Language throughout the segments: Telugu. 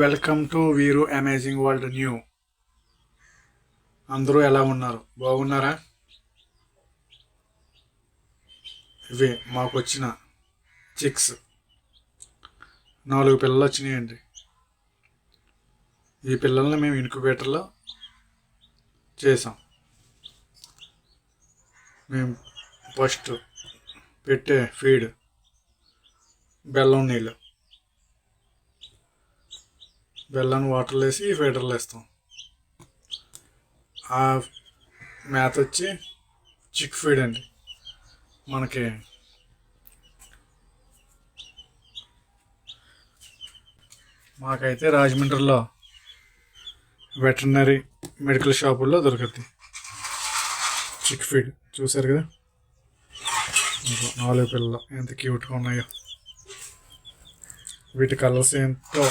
Welcome to Veeru amazing world new. అందరూ ఎలా ఉన్నారు? బాగున్నారా? ఇవే మాకు వచ్చిన చిక్స్. నాలుగు పిల్లలు వచ్చినాయండి. ఈ పిల్లల్ని మేము ఇన్క్యుబేటర్లో చేసాం మేము ఫస్ట్ పెట్టే ఫీడ్ బెల్లం నీళ్ళు. బెల్లం వాటర్లు వేసి ఫీటర్లు వేస్తాం. ఆ మేత వచ్చి చిక్ ఫీడ్ అండి. మనకి మాకైతే రాజమండ్రిలో వెటర్నరీ మెడికల్ షాపుల్లో దొరుకుద్ది. Chick feed. చూసారు కదా? నాలుగు పిల్లలు ఎంత క్యూట్గా ఉన్నాయో. వీటి కలర్స్ ఏంటో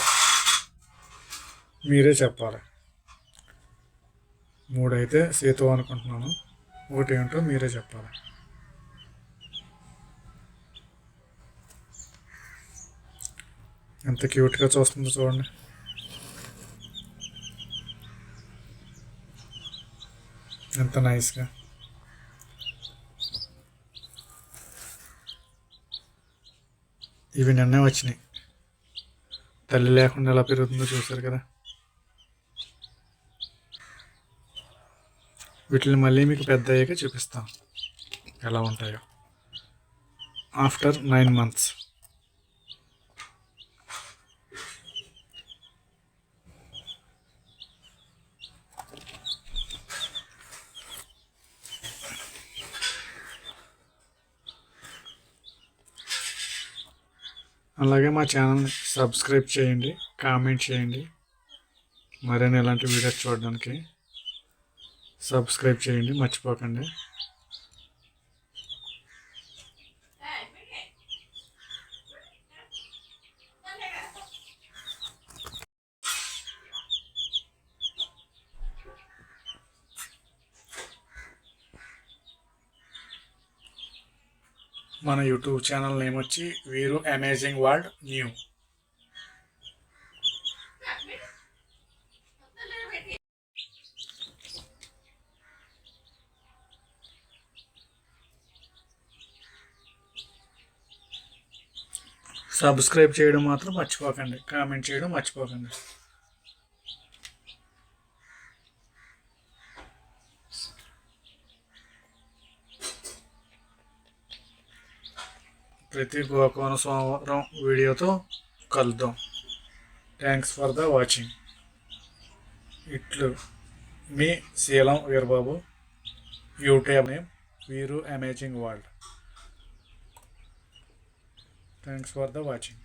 మీరే చెప్పాలి. మూడైతే సీతో అనుకుంటున్నాను. ఒకటి ఏంటో మీరే చెప్పాలి. ఎంత క్యూట్గా చూస్తుందో చూడండి. ఎంత నైస్గా. ఇవి నిన్నే వచ్చినాయి. తల్లి లేకుండా ఎలా పెరుగుతుందో చూసారు కదా. వీటిని మళ్ళీ మీకు పెద్ద అయ్యాక చూపిస్తాం. ఎలా ఉంటాయో. ఆఫ్టర్ నైన్ మంత్స్ అలాగే మా ఛానల్ సబ్స్క్రైబ్ చేయండి కామెంట్ చేయండి. మరిన్ని ఇలాంటి వీడియోస్ చూడడానికి సబ్స్క్రైబ్ చేయండి మర్చిపోకండి. మన యూట్యూబ్ ఛానల్ నేమ్ వచ్చి వీరు అమేజింగ్ వరల్డ్ న్యూ సబ్స్క్రైబ్ చేయడం మాత్రం మర్చిపోకండి. కామెంట్ చేయడం మర్చిపోకండి. ప్రతి గోకోన సోమవారం వీడియోతో కలుద్దాం. థ్యాంక్స్ ఫర్ ద వాచింగ్ ఇట్లు మీ Seelam Veerababu. YouTube name Veeru amazing world thanks for the watching